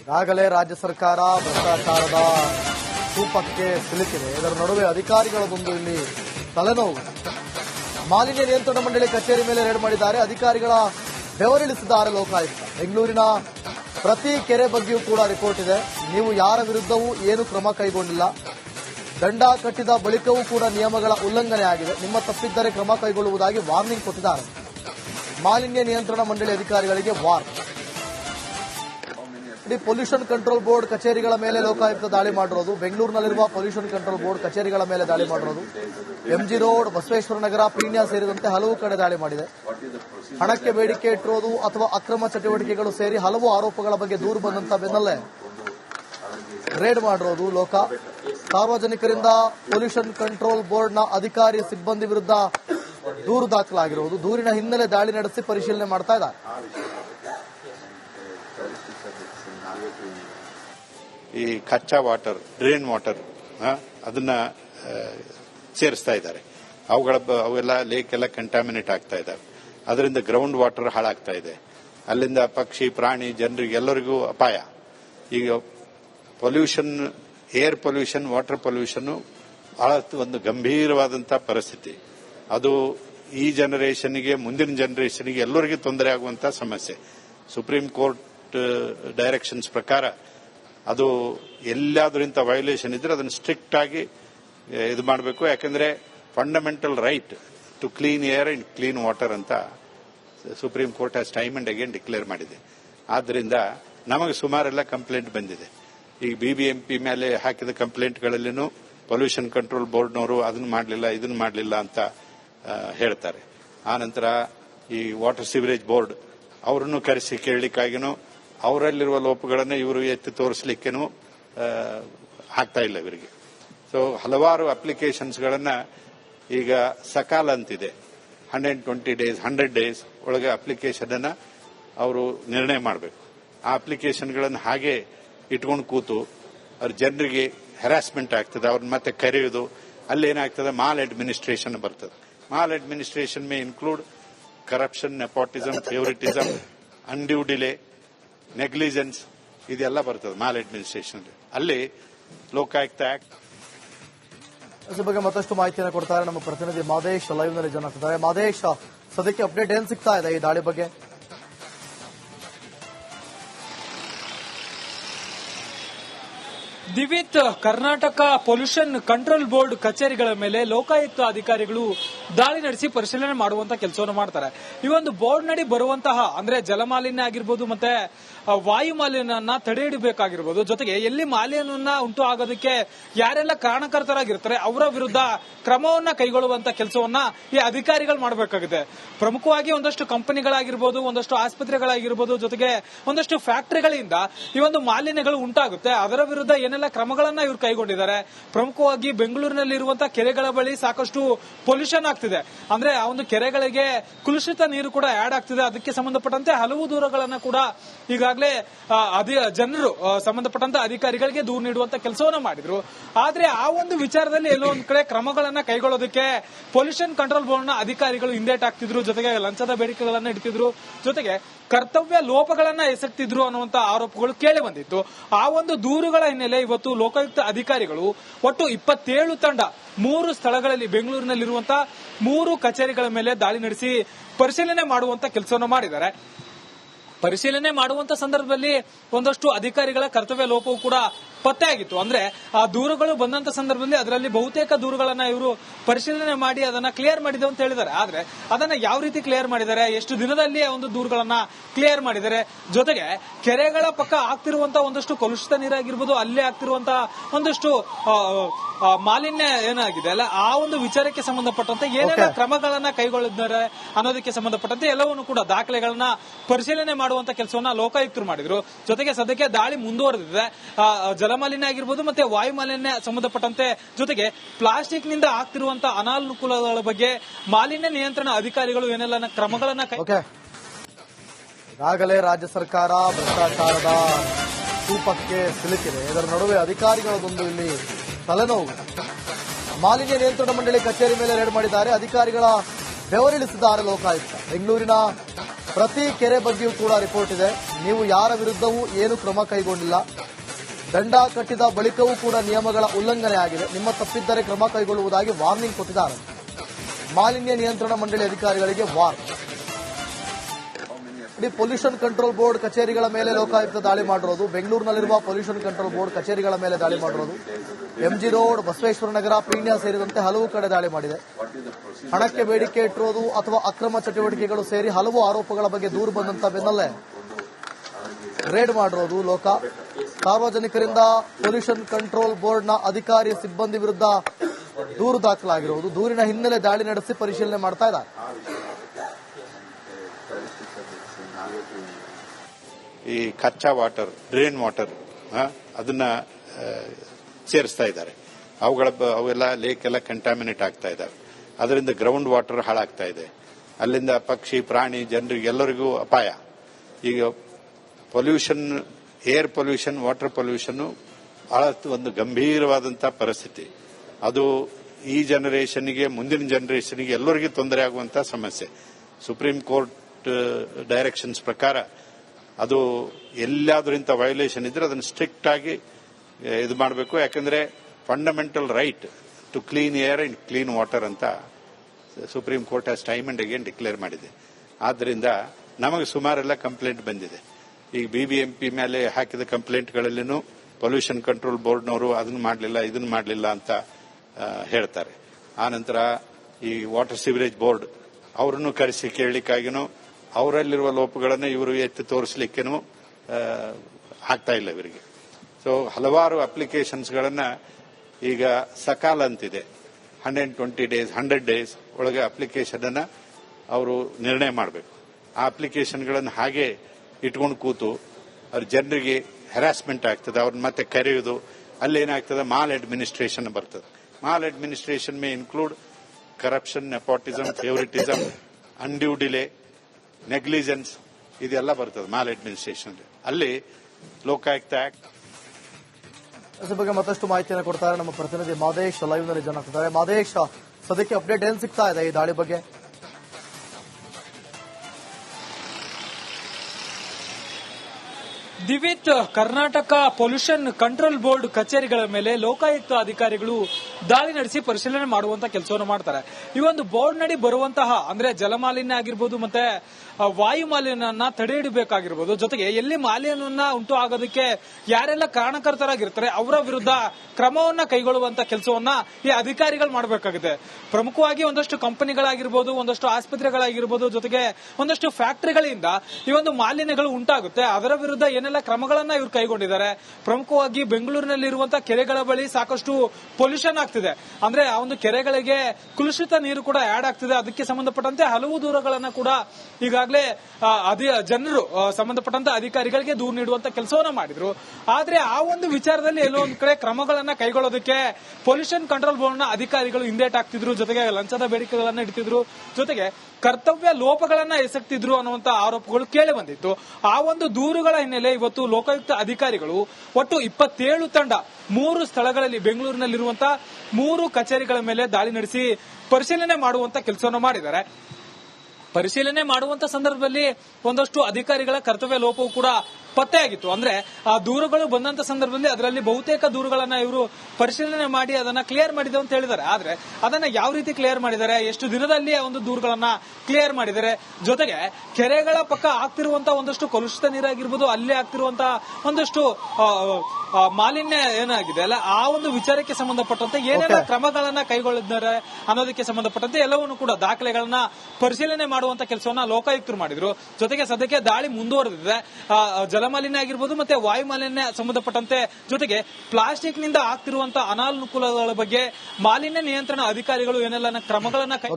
ಈಗಾಗಲೇ ರಾಜ್ಯ ಸರ್ಕಾರ ಭ್ರಷ್ಟಾಚಾರದ ಕೂಪಕ್ಕೆ ಸಿಲುಕಿದೆ. ಇದರ ನಡುವೆ ಅಧಿಕಾರಿಗಳದೊಂದು ಇಲ್ಲಿ ತಲೆನೋವು. ಮಾಲಿನ್ಯ ನಿಯಂತ್ರಣ ಮಂಡಳಿ ಕಚೇರಿ ಮೇಲೆ ರೇಡ್ ಮಾಡಿದ್ದಾರೆ. ಅಧಿಕಾರಿಗಳ ಬೆವರಿಳಿಸಿದ್ದಾರೆ ಲೋಕಾಯುಕ್ತ. ಬೆಂಗಳೂರಿನ ಪ್ರತಿ ಕೆರೆ ಬಗ್ಗೆಯೂ ಕೂಡ ರಿಪೋರ್ಟ್ ಇದೆ. ನೀವು ಯಾರ ವಿರುದ್ಧವೂ ಏನು ಕ್ರಮ ಕೈಗೊಂಡಿಲ್ಲ. ದಂಡ ಕಟ್ಟಿದ ಬಳಿಕವೂ ಕೂಡ ನಿಯಮಗಳ ಉಲ್ಲಂಘನೆ ಆಗಿದೆ. ನಿಮ್ಮ ತಪ್ಪಿದ್ದರೆ ಕ್ರಮ ಕೈಗೊಳ್ಳುವುದಾಗಿ ವಾರ್ನಿಂಗ್ ಕೊಟ್ಟಿದ್ದಾರೆ. ಮಾಲಿನ್ಯ ನಿಯಂತ್ರಣ ಮಂಡಳಿ ಅಧಿಕಾರಿಗಳಿಗೆ ವಾರ್ ಇಡೀ ಪೊಲ್ಯೂಷನ್ ಕಂಟ್ರೋಲ್ ಬೋರ್ಡ್ ಕಚೇರಿಗಳ ಮೇಲೆ ಲೋಕಾಯುಕ್ತ ದಾಳಿ ಮಾಡಿರೋದು. ಬೆಂಗಳೂರಿನಲ್ಲಿರುವ ಪೊಲ್ಯೂಷನ್ ಕಂಟ್ರೋಲ್ ಬೋರ್ಡ್ ಕಚೇರಿಗಳ ಮೇಲೆ ದಾಳಿ ಮಾಡಿರೋದು. ಎಂಜಿ ರೋಡ್ ಬಸವೇಶ್ವರ ನಗರ, ಪೀಣ್ಯ ಸೇರಿದಂತೆ ಹಲವು ಕಡೆ ದಾಳಿ ಮಾಡಿದೆ. ಹಣಕ್ಕೆ ಬೇಡಿಕೆ ಇಟ್ಟಿರೋದು ಅಥವಾ ಅಕ್ರಮ ಚಟುವಟಿಕೆಗಳು ಸೇರಿ ಹಲವು ಆರೋಪಗಳ ಬಗ್ಗೆ ದೂರು ಬಂದಂತ ಬೆನ್ನಲ್ಲೇ ರೇಡ್ ಮಾಡಿರೋದು ಲೋಕ. ಸಾರ್ವಜನಿಕರಿಂದ ಪೊಲ್ಯೂಷನ್ ಕಂಟ್ರೋಲ್ ಬೋರ್ಡ್ನ ಅಧಿಕಾರಿ ಸಿಬ್ಬಂದಿ ವಿರುದ್ಧ ದೂರು ದಾಖಲಾಗಿರುವುದು ದೂರಿನ ಹಿನ್ನೆಲೆ ದಾಳಿ ನಡೆಸಿ ಪರಿಶೀಲನೆ ಮಾಡ್ತಾ ಇದ್ದಾರೆ. ಈ ಕಚ್ಚಾ ವಾಟರ್ ಡ್ರೈನ್ ವಾಟರ್ ಅದನ್ನ ಸೇರಿಸ್ತಾ ಇದ್ದಾರೆ. ಅವುಗಳ ಅವೆಲ್ಲ ಲೇಕ್ ಎಲ್ಲ ಕಂಟಾಮಿನೇಟ್ ಆಗ್ತಾ ಇದ್ದಾವೆ ಅದರಿಂದ ಗ್ರೌಂಡ್ ವಾಟರ್ ಹಾಳಾಗ್ತಾ ಇದೆ. ಅಲ್ಲಿಂದ ಪಕ್ಷಿ, ಪ್ರಾಣಿ, ಜನರಿಗೆ ಎಲ್ಲರಿಗೂ ಅಪಾಯ. ಈಗ pollution air pollution water pollution ಬಹಳ ಒಂದು ಗಂಭೀರವಾದಂತಹ ಪರಿಸ್ಥಿತಿ. ಅದು ಈ ಜನರೇಷನ್ಗೆ ಮುಂದಿನ ಜನರೇಷನ್ಗೆ ಎಲ್ಲರಿಗೂ ತೊಂದರೆ ಆಗುವಂತಹ ಸಮಸ್ಯೆ. ಸುಪ್ರೀಂ ಕೋರ್ಟ್ ಡೈರೆಕ್ಷನ್ಸ್ ಪ್ರಕಾರ ಅದು ಎಲ್ಲಾದ್ರೂ ಇಂಥ ವಯೋಲೇಷನ್ ಇದ್ರೆ ಅದನ್ನು ಸ್ಟ್ರಿಕ್ಟ್ ಆಗಿ ಇದು ಮಾಡಬೇಕು. ಯಾಕಂದ್ರೆ fundamental right to clean air and clean water ಅಂತ supreme court as time and again declare ಮಾಡಿದೆ. ಆದ್ದರಿಂದ ನಮಗೆ ಸುಮಾರೆಲ್ಲ ಕಂಪ್ಲೇಂಟ್ ಬಂದಿದೆ. ಈಗ ಬಿಬಿಎಂಪಿ ಮೇಲೆ ಹಾಕಿದ ಕಂಪ್ಲೇಂಟ್ಗಳಲ್ಲಿನೂ ಪೊಲ್ಯೂಷನ್ ಕಂಟ್ರೋಲ್ ಬೋರ್ಡ್ನವರು ಅದನ್ನು ಮಾಡಲಿಲ್ಲ, ಇದನ್ನು ಮಾಡಲಿಲ್ಲ ಅಂತ ಹೇಳ್ತಾರೆ. ಆನಂತರ ನಂತರ ಈ ವಾಟರ್ ಸಿವರೇಜ್ ಬೋರ್ಡ್ ಅವರನ್ನು ಕರೆಸಿ ಕೇಳಲಿಕ್ಕಾಗಿನೂ ಅವರಲ್ಲಿರುವ ಲೋಪಗಳನ್ನು ಇವರು ಎತ್ತಿ ತೋರಿಸಲಿಕ್ಕೇನು ಆಗ್ತಾ ಇಲ್ಲ ಇವರಿಗೆ. ಸೊ ಹಲವಾರು ಅಪ್ಲಿಕೇಶನ್ಸ್ಗಳನ್ನು ಈಗ ಸಕಾಲ ಅಂತಿದೆ. Hundred twenty days hundred days ಒಳಗೆ ಅಪ್ಲಿಕೇಶನ್ ಅನ್ನ ಅವರು ನಿರ್ಣಯ ಮಾಡಬೇಕು. ಆ ಅಪ್ಲಿಕೇಶನ್ಗಳನ್ನು ಹಾಗೆ ಇಟ್ಕೊಂಡು ಕೂತು ಅವ್ರ ಜನರಿಗೆ ಹೆರಾಸ್ಮೆಂಟ್ ಆಗ್ತದೆ ಅವ್ರನ್ನ ಮತ್ತೆ ಕರೆಯೋದು, ಅಲ್ಲೇನಾಗ್ತದೆ? ಮಾಲ್ ಅಡ್ಮಿನಿಸ್ಟ್ರೇಷನ್ ಬರ್ತದೆ. Maladministration may include corruption nepotism favouritism undue delay negligence ಇದೆಲ್ಲ ಬರ್ತದೆ ಮಾಲ್ ಅಡ್ಮಿನಿಸ್ಟ್ರೇಷನ್ ಅಲ್ಲಿ ಲೋಕಾಯುಕ್ತ ಆಕ್ಟ್ ಬಗ್ಗೆ ಮತ್ತಷ್ಟು ಮಾಹಿತಿಯನ್ನು ಕೊಡ್ತಾರೆ ನಮ್ಮ ಪ್ರತಿನಿಧಿ ಮಾದೇಶ್ ಲೈವ್ನಲ್ಲಿ ಜನ ಮಾದೇಶ್, ಸದ್ಯಕ್ಕೆ ಅಪ್ಡೇಟ್ ಏನ್ ಸಿಗ್ತಾ ಇದೆ ಈ ದಾಳಿ ಬಗ್ಗೆ? Divith, Karnataka pollution control board ಕಚೇರಿಗಳ ಮೇಲೆ ಲೋಕಾಯುಕ್ತ ಅಧಿಕಾರಿಗಳು ದಾಳಿ ನಡೆಸಿ ಪರಿಶೀಲನೆ ಮಾಡುವಂತಹ ಕೆಲಸವನ್ನು ಮಾಡ್ತಾರೆ. ಈ ಒಂದು ಬೋರ್ಡ್ ನಡಿ ಬರುವಂತಹ, ಅಂದ್ರೆ ಜಲಮಾಲಿನ್ಯ ಆಗಿರ್ಬೋದು ಮತ್ತೆ ವಾಯು ಮಾಲಿನ್ಯನ ತಡೆ ಜೊತೆಗೆ ಎಲ್ಲಿ ಮಾಲಿನ್ಯನ ಉಂಟು ಆಗೋದಕ್ಕೆ ಯಾರೆಲ್ಲ ಕಾರಣಕರ್ತರಾಗಿರ್ತಾರೆ, ಅವರ ವಿರುದ್ಧ ಕ್ರಮವನ್ನ ಕೈಗೊಳ್ಳುವಂತ ಕೆಲಸವನ್ನ ಈ ಅಧಿಕಾರಿಗಳು ಮಾಡಬೇಕಾಗಿದೆ. ಪ್ರಮುಖವಾಗಿ ಒಂದಷ್ಟು ಕಂಪನಿಗಳಾಗಿರ್ಬೋದು, ಒಂದಷ್ಟು ಆಸ್ಪತ್ರೆಗಳಾಗಿರ್ಬೋದು, ಜೊತೆಗೆ ಒಂದಷ್ಟು ಫ್ಯಾಕ್ಟರಿಗಳಿಂದ ಈ ಒಂದು ಮಾಲಿನ್ಯಗಳು ಉಂಟಾಗುತ್ತೆ. ಅದರ ವಿರುದ್ಧ ಏನೆಲ್ಲ ಕ್ರಮಗಳನ್ನ ಇವರು ಕೈಗೊಂಡಿದ್ದಾರೆ. ಪ್ರಮುಖವಾಗಿ ಬೆಂಗಳೂರಿನಲ್ಲಿರುವಂತಹ ಕೆರೆಗಳ ಬಳಿ ಸಾಕಷ್ಟು ಪೊಲ್ಯೂಷನ್ ಆಗ್ತಿದೆ. ಅಂದ್ರೆ ಆ ಒಂದು ಕೆರೆಗಳಿಗೆ ಕುಲುಷಿತ ನೀರು ಕೂಡ ಆಡ್ ಆಗ್ತಿದೆ. ಅದಕ್ಕೆ ಸಂಬಂಧಪಟ್ಟಂತೆ ಹಲವು ದೂರಗಳನ್ನ ಕೂಡ ಈಗಾಗಲೇ ಜನರು ಸಂಬಂಧಪಟ್ಟಂತ ಅಧಿಕಾರಿಗಳಿಗೆ ದೂರು ನೀಡುವಂತ ಕೆಲಸವನ್ನ ಮಾಡಿದ್ರು. ಆದ್ರೆ ಆ ಒಂದು ವಿಚಾರದಲ್ಲಿ ಎಲ್ಲೋ ಒಂದ್ ಕಡೆ ಕ್ರಮಗಳನ್ನ ಕೈಗೊಳ್ಳೋದಕ್ಕೆ ಪೊಲ್ಯೂಷನ್ ಕಂಟ್ರೋಲ್ ಬೋರ್ಡ್ನ ಅಧಿಕಾರಿಗಳು ಹಿಂದೇಟಾಗ್ತಿದ್ರು ಜೊತೆಗೆ ಲಂಚದ ಬೇಡಿಕೆಗಳನ್ನ ಇಡ್ತಿದ್ರು. ಜೊತೆಗೆ ಕರ್ತವ್ಯ ಲೋಪಗಳನ್ನ ಎಸಗ್ತಿದ್ರು ಅನ್ನುವಂತ ಆರೋಪಗಳು ಕೇಳಿ ಬಂದಿತ್ತು. ಆ ಒಂದು ದೂರುಗಳ ಹಿನ್ನೆಲೆ ಇವತ್ತು ಲೋಕಾಯುಕ್ತ ಅಧಿಕಾರಿಗಳು ಒಟ್ಟು ಇಪ್ಪತ್ತೇಳು ತಂಡ ಮೂರು ಸ್ಥಳಗಳಲ್ಲಿ ಬೆಂಗಳೂರಿನಲ್ಲಿರುವಂತಹ ಮೂರು ಕಚೇರಿಗಳ ಮೇಲೆ ದಾಳಿ ನಡೆಸಿ ಪರಿಶೀಲನೆ ಮಾಡುವಂತ ಕೆಲಸವನ್ನು ಮಾಡಿದ್ದಾರೆ. ಪರಿಶೀಲನೆ ಮಾಡುವಂತ ಸಂದರ್ಭದಲ್ಲಿ ಒಂದಷ್ಟು ಅಧಿಕಾರಿಗಳ ಕರ್ತವ್ಯ ಲೋಪವು ಕೂಡ ಪತ್ತೆ ಆಗಿತ್ತು. ಅಂದ್ರೆ ಆ ದೂರುಗಳು ಬಂದಂತ ಸಂದರ್ಭದಲ್ಲಿ ಅದರಲ್ಲಿ ಬಹುತೇಕ ದೂರುಗಳನ್ನ ಇವರು ಪರಿಶೀಲನೆ ಮಾಡಿ ಅದನ್ನ ಕ್ಲಿಯರ್ ಮಾಡಿದೆ ಅಂತ ಹೇಳಿದ್ದಾರೆ. ಆದ್ರೆ ಅದನ್ನ ಯಾವ ರೀತಿ ಕ್ಲಿಯರ್ ಮಾಡಿದ್ದಾರೆ ಎಷ್ಟು ದಿನದಲ್ಲಿ ಒಂದು ದೂರುಗಳನ್ನ ಕ್ಲಿಯರ್ ಮಾಡಿದ್ದಾರೆ ಜೊತೆಗೆ ಕೆರೆಗಳ ಪಕ್ಕ ಆಗ್ತಿರುವಂತ ಒಂದಷ್ಟು ಕಲುಷಿತ ನೀರಾಗಿರ್ಬೋದು ಅಲ್ಲೇ ಆಗ್ತಿರುವಂತ ಒಂದಷ್ಟು ಮಾಲಿನ್ಯ ಏನಾಗಿದೆ ಅಲ್ಲ ಆ ಒಂದು ವಿಚಾರಕ್ಕೆ ಸಂಬಂಧಪಟ್ಟಂತೆ ಏನೆಲ್ಲ Okay. ಕ್ರಮಗಳನ್ನ ಕೈಗೊಳ್ಳಿದ್ದಾರೆ ಅನ್ನೋದಕ್ಕೆ ಸಂಬಂಧಪಟ್ಟಂತೆ ಎಲ್ಲವನ್ನು ಕೂಡ ದಾಖಲೆಗಳನ್ನ ಪರಿಶೀಲನೆ ಮಾಡುವಂತ ಕೆಲಸವನ್ನ ಲೋಕಾಯುಕ್ತರು ಮಾಡಿದ್ರು. ಜೊತೆಗೆ ಸದ್ಯಕ್ಕೆ ದಾಳಿ ಮುಂದುವರೆದಿದೆ. ಆ, ಜಲಮಾಲಿನ್ಯ ಆಗಿರ್ಬೋದು ಮತ್ತೆ ವಾಯು ಮಾಲಿನ್ಯ ಸಂಬಂಧಪಟ್ಟಂತೆ ಜೊತೆಗೆ ಪ್ಲಾಸ್ಟಿಕ್ನಿಂದ ಆಗ್ತಿರುವಂತಹ ಅನಾನುಕೂಲಗಳ ಬಗ್ಗೆ ಮಾಲಿನ್ಯ ನಿಯಂತ್ರಣ ಅಧಿಕಾರಿಗಳು ಏನೆಲ್ಲ ಕ್ರಮಗಳನ್ನ ಈಗಾಗಲೇ ರಾಜ್ಯ ಸರ್ಕಾರ ಭ್ರಷ್ಟಾಚಾರದ ಕೂಪಕ್ಕೆ ಸಿಲುಕಿದೆ. ಇದರ ನಡುವೆ ಅಧಿಕಾರಿಗಳದೊಂದು ಇಲ್ಲಿ ತಲೆನೋವು. ಮಾಲಿನ್ಯ ನಿಯಂತ್ರಣ ಮಂಡಳಿ ಕಚೇರಿ ಮೇಲೆ ರೇಡ್ ಮಾಡಿದ್ದಾರೆ. ಅಧಿಕಾರಿಗಳ ಬೆವರಿಳಿಸಿದ್ದಾರೆ ಲೋಕಾಯುಕ್ತ. ಬೆಂಗಳೂರಿನ ಪ್ರತಿ ಕೆರೆ ಬಗ್ಗೆಯೂ ಕೂಡ ರಿಪೋರ್ಟ್ ಇದೆ. ನೀವು ಯಾರ ವಿರುದ್ಧವೂ ಏನು ಕ್ರಮ ಕೈಗೊಂಡಿಲ್ಲ. ದಂಡ ಕಟ್ಟಿದ ಬಳಿಕವೂ ಕೂಡ ನಿಯಮಗಳ ಉಲ್ಲಂಘನೆ ಆಗಿದೆ ನಿಮ್ಮ ತಪ್ಪಿದ್ದರೆ ಕ್ರಮ ಕೈಗೊಳ್ಳುವುದಾಗಿ ವಾರ್ನಿಂಗ್ ಕೊಟ್ಟಿದ್ದಾರೆ. ಮಾಲಿನ್ಯ ನಿಯಂತ್ರಣ ಮಂಡಳಿ ಅಧಿಕಾರಿಗಳಿಗೆ ವಾರ್. ಇಡೀ ಪೊಲ್ಯೂಷನ್ ಕಂಟ್ರೋಲ್ ಬೋರ್ಡ್ ಕಚೇರಿಗಳ ಮೇಲೆ ಲೋಕಾಯುಕ್ತ ದಾಳಿ ಮಾಡಿರೋದು. ಬೆಂಗಳೂರಿನಲ್ಲಿರುವ ಪೊಲ್ಯೂಷನ್ ಕಂಟ್ರೋಲ್ ಬೋರ್ಡ್ ಕಚೇರಿಗಳ ಮೇಲೆ ದಾಳಿ ಮಾಡಿರೋದು. ಎಂಜಿ ರೋಡ್, ಬಸವೇಶ್ವರ ನಗರ, ಪೀಣ್ಯ ಸೇರಿದಂತೆ ಹಲವು ಕಡೆ ದಾಳಿ ಮಾಡಿದೆ. ಹಣಕ್ಕೆ ಬೇಡಿಕೆ ಇಟ್ಟಿರೋದು ಅಥವಾ ಅಕ್ರಮ ಚಟುವಟಿಕೆಗಳು ಸೇರಿ ಹಲವು ಆರೋಪಗಳ ಬಗ್ಗೆ ದೂರು ಬಂದಂತ ಬೆನ್ನಲ್ಲೇ ರೇಡ್ ಮಾಡಿರೋದು ಲೋಕ. ಸಾರ್ವಜನಿಕರಿಂದ ಪೊಲ್ಯೂಷನ್ ಕಂಟ್ರೋಲ್ ಬೋರ್ಡ್ನ ಅಧಿಕಾರಿ ಸಿಬ್ಬಂದಿ ವಿರುದ್ಧ ದೂರು ದಾಖಲಾಗಿರುವುದು. ದೂರಿನ ಹಿನ್ನೆಲೆ ದಾಳಿ ನಡೆಸಿ ಪರಿಶೀಲನೆ ಮಾಡ್ತಾ ಇದ್ದಾರೆ. ಈ ಕಚ್ಚಾ ವಾಟರ್, ಡ್ರೈನ್ ವಾಟರ್ ಅದನ್ನ ಸೇರಿಸ್ತಾ ಇದ್ದಾರೆ. ಅವುಗಳ ಅವೆಲ್ಲ ಲೇಕ್ ಎಲ್ಲ ಕಂಟಾಮಿನೇಟ್ ಆಗ್ತಾ ಇದ್ದಾವೆ ಅದರಿಂದ ಗ್ರೌಂಡ್ ವಾಟರ್ ಹಾಳಾಗ್ತಾ ಇದೆ. ಅಲ್ಲಿಂದ ಪಕ್ಷಿ, ಪ್ರಾಣಿ ಜನರಿಗೆ ಎಲ್ಲರಿಗೂ ಅಪಾಯ. ಈಗ pollution air pollution, water pollution ಬಹಳ ಒಂದು ಗಂಭೀರವಾದಂತಹ ಪರಿಸ್ಥಿತಿ. ಅದು ಈ ಜನರೇಷನ್ಗೆ, ಮುಂದಿನ ಜನರೇಷನ್ಗೆ ಎಲ್ಲರಿಗೂ ತೊಂದರೆ ಆಗುವಂಥ ಸಮಸ್ಯೆ. ಸುಪ್ರೀಂ ಕೋರ್ಟ್ ಡೈರೆಕ್ಷನ್ಸ್ ಪ್ರಕಾರ ಅದು ಎಲ್ಲಾದ್ರೂ ಇಂಥ ವಯೋಲೇಷನ್ ಇದ್ರೆ ಅದನ್ನು ಸ್ಟ್ರಿಕ್ಟ್ ಆಗಿ ಇದು ಮಾಡಬೇಕು. ಯಾಕಂದ್ರೆ fundamental right to clean air and clean water ಅಂತ supreme court as time and again declare ಮಾಡಿದೆ. ಆದ್ದರಿಂದ ನಮಗೆ ಸುಮಾರೆಲ್ಲ ಕಂಪ್ಲೇಂಟ್ ಬಂದಿದೆ. ಈಗ ಬಿಬಿಎಂಪಿ ಮೇಲೆ ಹಾಕಿದ ಕಂಪ್ಲೇಂಟ್ಗಳಲ್ಲಿನೂ ಪೊಲ್ಯೂಷನ್ ಕಂಟ್ರೋಲ್ ಬೋರ್ಡ್ನವರು ಅದನ್ನ ಮಾಡಲಿಲ್ಲ, ಇದನ್ನ ಮಾಡಲಿಲ್ಲ ಅಂತ ಹೇಳ್ತಾರೆ. ಆನಂತರ ಈ ವಾಟರ್ ಸಿವರೇಜ್ ಬೋರ್ಡ್ ಅವರನ್ನು ಕರೆಸಿ ಕೇಳಲಿಕ್ಕಾಗಿನೂ ಅವರಲ್ಲಿರುವ ಲೋಪಗಳನ್ನು ಇವರು ಎತ್ತಿ ತೋರಿಸಲಿಕ್ಕೇನು ಆಗ್ತಾ ಇಲ್ಲ ಇವರಿಗೆ. ಸೊ ಹಲವಾರು ಅಪ್ಲಿಕೇಶನ್ಸ್ಗಳನ್ನು ಈಗ ಸಕಾಲ ಅಂತಿದೆ. Hundred twenty days, hundred days ಒಳಗೆ ಅಪ್ಲಿಕೇಶನ್ ಅನ್ನ ಅವರು ನಿರ್ಣಯ ಮಾಡಬೇಕು. ಆ ಅಪ್ಲಿಕೇಶನ್ಗಳನ್ನು ಹಾಗೆ ಇಟ್ಕೊಂಡು ಕೂತು ಅವ್ರ ಜನರಿಗೆ ಹೆರಾಸ್ಮೆಂಟ್ ಆಗ್ತದೆ, ಅವ್ರನ್ನ ಮತ್ತೆ ಕರೆಯುವುದು ಅಲ್ಲೇನಾಗ್ತದೆ ಮಾಲ್ ಅಡ್ಮಿನಿಸ್ಟ್ರೇಷನ್ ಬರ್ತದೆ. Maladministration may include corruption nepotism favouritism undue delay negligence ಇದೆಲ್ಲ ಬರ್ತದೆ ಮಾಲ್ ಅಡ್ಮಿನಿಸ್ಟ್ರೇಷನ್ ಅಲ್ಲಿ. ಲೋಕಾಯುಕ್ತ ಆಕ್ಟ್ ಬಗ್ಗೆ ಮತ್ತಷ್ಟು ಮಾಹಿತಿಯನ್ನು ಕೊಡ್ತಾರೆ ನಮ್ಮ ಪ್ರತಿನಿಧಿ ಮಾದೇಶ್ ಲೈವ್ನಲ್ಲಿ ಜನ ಮಾದೇಶ್, ಸದ್ಯಕ್ಕೆ ಅಪ್ಡೇಟ್ ಏನ್ ಸಿಗ್ತಾ ಇದೆ ಈ ದಾಳಿ ಬಗ್ಗೆ? Divith Karnataka pollution control board ಕಚೇರಿಗಳ ಮೇಲೆ ಲೋಕಾಯುಕ್ತ ಅಧಿಕಾರಿಗಳು ದಾಳಿ ನಡೆಸಿ ಪರಿಶೀಲನೆ ಮಾಡುವಂತ ಕೆಲಸವನ್ನು ಮಾಡ್ತಾರೆ. ಈ ಒಂದು ಬೋರ್ಡ್ ನಡಿ ಬರುವಂತಹ, ಅಂದ್ರೆ ಜಲಮಾಲಿನ್ಯ ಆಗಿರ್ಬೋದು ಮತ್ತೆ ವಾಯು ಮಾಲಿನ್ಯನ ತಡೆ ಹಿಡಬೇಕಾಗಿರ್ಬೋದು ಜೊತೆಗೆ ಎಲ್ಲಿ ಮಾಲಿನ್ಯನ ಉಂಟು ಆಗೋದಕ್ಕೆ ಯಾರೆಲ್ಲ ಕಾರಣಕರ್ತರಾಗಿರ್ತಾರೆ, ಅವರ ವಿರುದ್ಧ ಕ್ರಮವನ್ನ ಕೈಗೊಳ್ಳುವಂತ ಕೆಲಸವನ್ನ ಈ ಅಧಿಕಾರಿಗಳು ಮಾಡಬೇಕಾಗಿದೆ. ಪ್ರಮುಖವಾಗಿ ಒಂದಷ್ಟು ಕಂಪನಿಗಳಾಗಿರ್ಬೋದು, ಒಂದಷ್ಟು ಆಸ್ಪತ್ರೆಗಳಾಗಿರ್ಬೋದು, ಜೊತೆಗೆ ಒಂದಷ್ಟು ಫ್ಯಾಕ್ಟರಿಗಳಿಂದ ಈ ಒಂದು ಮಾಲಿನ್ಯಗಳು ಉಂಟಾಗುತ್ತೆ. ಅದರ ವಿರುದ್ಧ ಏನೆಲ್ಲ ಕ್ರಮಗಳನ್ನ ಇವರು ಕೈಗೊಂಡಿದ್ದಾರೆ. ಪ್ರಮುಖವಾಗಿ ಬೆಂಗಳೂರಿನಲ್ಲಿರುವಂತಹ ಕೆರೆಗಳ ಬಳಿ ಸಾಕಷ್ಟು ಪೊಲ್ಯೂಷನ್ ಆಗ್ತಿದೆ. ಅಂದ್ರೆ ಆ ಒಂದು ಕೆರೆಗಳಿಗೆ ಕುಲುಷಿತ ನೀರು ಕೂಡ ಆಡ್ ಆಗ್ತಿದೆ. ಅದಕ್ಕೆ ಸಂಬಂಧಪಟ್ಟಂತೆ ಹಲವು ದೂರಗಳನ್ನ ಕೂಡ ಈಗಾಗಲೇ ಜನರು ಸಂಬಂಧಪಟ್ಟಂತ ಅಧಿಕಾರಿಗಳಿಗೆ ದೂರು ನೀಡುವಂತ ಕೆಲಸವನ್ನ ಮಾಡಿದ್ರು. ಆದ್ರೆ ಆ ಒಂದು ವಿಚಾರದಲ್ಲಿ ಎಲ್ಲೋ ಒಂದು ಕಡೆ ಕ್ರಮಗಳನ್ನ ಕೈಗೊಳ್ಳೋದಕ್ಕೆ ಪೊಲ್ಯೂಷನ್ ಕಂಟ್ರೋಲ್ ಬೋರ್ಡ್ನ ಅಧಿಕಾರಿಗಳು ಹಿಂದೇಟಾಗ್ತಿದ್ರು ಜೊತೆಗೆ ಲಂಚದ ಬೇಡಿಕೆಗಳನ್ನ ಇಡ್ತಿದ್ರು. ಜೊತೆಗೆ ಕರ್ತವ್ಯ ಲೋಪಗಳನ್ನ ಎಸಗ್ತಿದ್ರು ಅನ್ನುವಂತ ಆರೋಪಗಳು ಕೇಳಿ ಬಂದಿತ್ತು. ಆ ಒಂದು ದೂರುಗಳ ಹಿನ್ನೆಲೆ ಇವತ್ತು ಲೋಕಾಯುಕ್ತ ಅಧಿಕಾರಿಗಳು ಒಟ್ಟು ಇಪ್ಪತ್ತೇಳು ತಂಡ ಮೂರು ಸ್ಥಳಗಳಲ್ಲಿ ಬೆಂಗಳೂರಿನಲ್ಲಿರುವಂತಹ ಮೂರು ಕಚೇರಿಗಳ ಮೇಲೆ ದಾಳಿ ನಡೆಸಿ ಪರಿಶೀಲನೆ ಮಾಡುವಂತ ಕೆಲಸವನ್ನು ಮಾಡಿದ್ದಾರೆ. ಪರಿಶೀಲನೆ ಮಾಡುವಂತ ಸಂದರ್ಭದಲ್ಲಿ ಒಂದಷ್ಟು ಅಧಿಕಾರಿಗಳ ಕರ್ತವ್ಯ ಲೋಪವು ಕೂಡ ಪತ್ತೆಯಾಗಿತ್ತು ಅಂದ್ರೆ ಆ ದೂರುಗಳು ಬಂದಂತ ಸಂದರ್ಭದಲ್ಲಿ ಅದರಲ್ಲಿ ಬಹುತೇಕ ದೂರುಗಳನ್ನ ಇವರು ಪರಿಶೀಲನೆ ಮಾಡಿ ಅದನ್ನ ಕ್ಲಿಯರ್ ಮಾಡಿದೆ ಅಂತ ಹೇಳಿದ್ದಾರೆ. ಆದ್ರೆ ಅದನ್ನ ಯಾವ ರೀತಿ ಕ್ಲಿಯರ್ ಮಾಡಿದ್ದಾರೆ? ಎಷ್ಟು ದಿನದಲ್ಲಿ ಆ ಒಂದು ದೂರುಗಳನ್ನ ಕ್ಲಿಯರ್ ಮಾಡಿದ್ದಾರೆ? ಜೊತೆಗೆ ಕೆರೆಗಳ ಪಕ್ಕ ಆಗ್ತಿರುವಂತ ಒಂದಷ್ಟು ಕಲುಷಿತ ನೀರಾಗಿರ್ಬೋದು ಅಲ್ಲೇ ಆಗ್ತಿರುವಂತಹ ಒಂದಷ್ಟು ಮಾಲಿನ್ಯ ಏನಾಗಿದೆ ಅಲ್ಲ ಆ ಒಂದು ವಿಚಾರಕ್ಕೆ ಸಂಬಂಧಪಟ್ಟಂತೆ ಏನೆಲ್ಲ. ಕ್ರಮಗಳನ್ನ ಕೈಗೊಳ್ಳಿದ್ದಾರೆ ಅನ್ನೋದಕ್ಕೆ ಸಂಬಂಧಪಟ್ಟಂತೆ ಎಲ್ಲವನ್ನು ಕೂಡ ದಾಖಲೆಗಳನ್ನ ಪರಿಶೀಲನೆ ಮಾಡುವಂತ ಕೆಲಸವನ್ನ ಲೋಕಾಯುಕ್ತರು ಮಾಡಿದ್ರು. ಜೊತೆಗೆ ಸದ್ಯಕ್ಕೆ ದಾಳಿ ಮುಂದುವರೆದಿದೆ. ಜಲಮಾಲಿನ್ಯ ಆಗಿರ್ಬೋದು ಮತ್ತೆ ವಾಯು ಮಾಲಿನ್ಯ ಸಂಬಂಧಪಟ್ಟಂತೆ ಜೊತೆಗೆ ಪ್ಲಾಸ್ಟಿಕ್ನಿಂದ ಆಗ್ತಿರುವಂತಹ ಅನಾನುಕೂಲಗಳ ಬಗ್ಗೆ ಮಾಲಿನ್ಯ ನಿಯಂತ್ರಣ ಅಧಿಕಾರಿಗಳು ಏನೆಲ್ಲ ಕ್ರಮಗಳನ್ನ ಕೈ